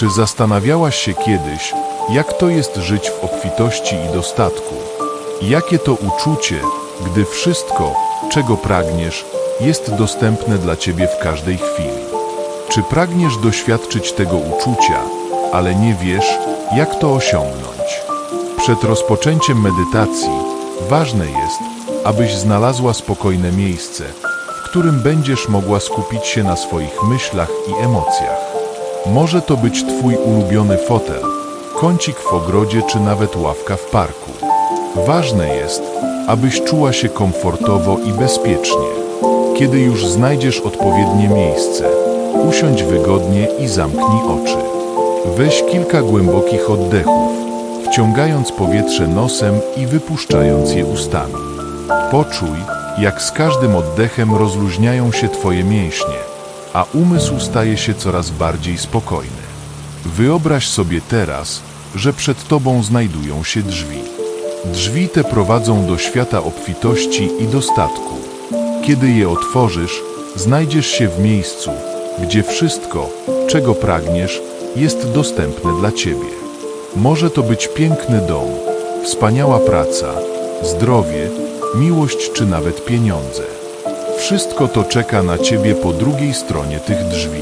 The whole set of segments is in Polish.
Czy zastanawiałaś się kiedyś, jak to jest żyć w obfitości i dostatku? Jakie to uczucie, gdy wszystko, czego pragniesz, jest dostępne dla ciebie w każdej chwili? Czy pragniesz doświadczyć tego uczucia, ale nie wiesz, jak to osiągnąć? Przed rozpoczęciem medytacji ważne jest, abyś znalazła spokojne miejsce, w którym będziesz mogła skupić się na swoich myślach i emocjach. Może to być Twój ulubiony fotel, kącik w ogrodzie czy nawet ławka w parku. Ważne jest, abyś czuła się komfortowo i bezpiecznie. Kiedy już znajdziesz odpowiednie miejsce, usiądź wygodnie i zamknij oczy. Weź kilka głębokich oddechów, wciągając powietrze nosem i wypuszczając je ustami. Poczuj, jak z każdym oddechem rozluźniają się Twoje mięśnie, a umysł staje się coraz bardziej spokojny. Wyobraź sobie teraz, że przed Tobą znajdują się drzwi. Drzwi te prowadzą do świata obfitości i dostatku. Kiedy je otworzysz, znajdziesz się w miejscu, gdzie wszystko, czego pragniesz, jest dostępne dla Ciebie. Może to być piękny dom, wspaniała praca, zdrowie, miłość czy nawet pieniądze. Wszystko to czeka na Ciebie po drugiej stronie tych drzwi.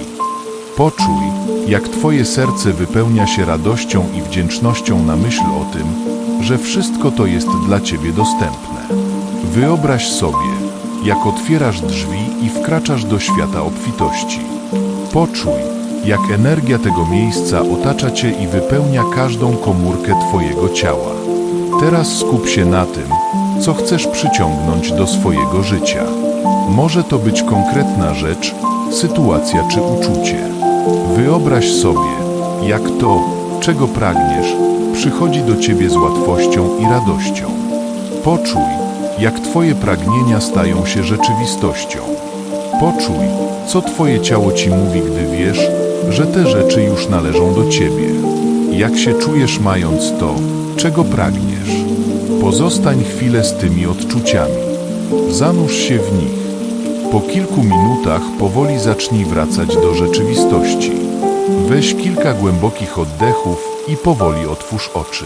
Poczuj, jak Twoje serce wypełnia się radością i wdzięcznością na myśl o tym, że wszystko to jest dla Ciebie dostępne. Wyobraź sobie, jak otwierasz drzwi i wkraczasz do świata obfitości. Poczuj, jak energia tego miejsca otacza Cię i wypełnia każdą komórkę Twojego ciała. Teraz skup się na tym, co chcesz przyciągnąć do swojego życia. Może to być konkretna rzecz, sytuacja czy uczucie. Wyobraź sobie, jak to, czego pragniesz, przychodzi do Ciebie z łatwością i radością. Poczuj, jak Twoje pragnienia stają się rzeczywistością. Poczuj, co Twoje ciało Ci mówi, gdy wiesz, że te rzeczy już należą do Ciebie. Jak się czujesz mając to, czego pragniesz. Pozostań chwilę z tymi odczuciami. Zanurz się w nich. Po kilku minutach powoli zacznij wracać do rzeczywistości. Weź kilka głębokich oddechów i powoli otwórz oczy.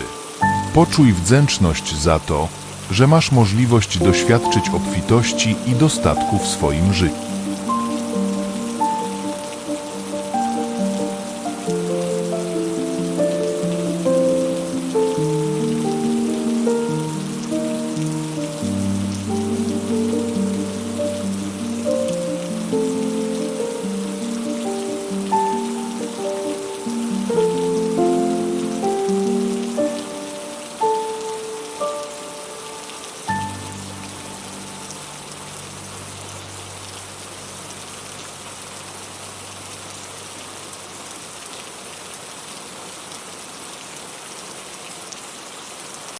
Poczuj wdzięczność za to, że masz możliwość doświadczyć obfitości i dostatku w swoim życiu.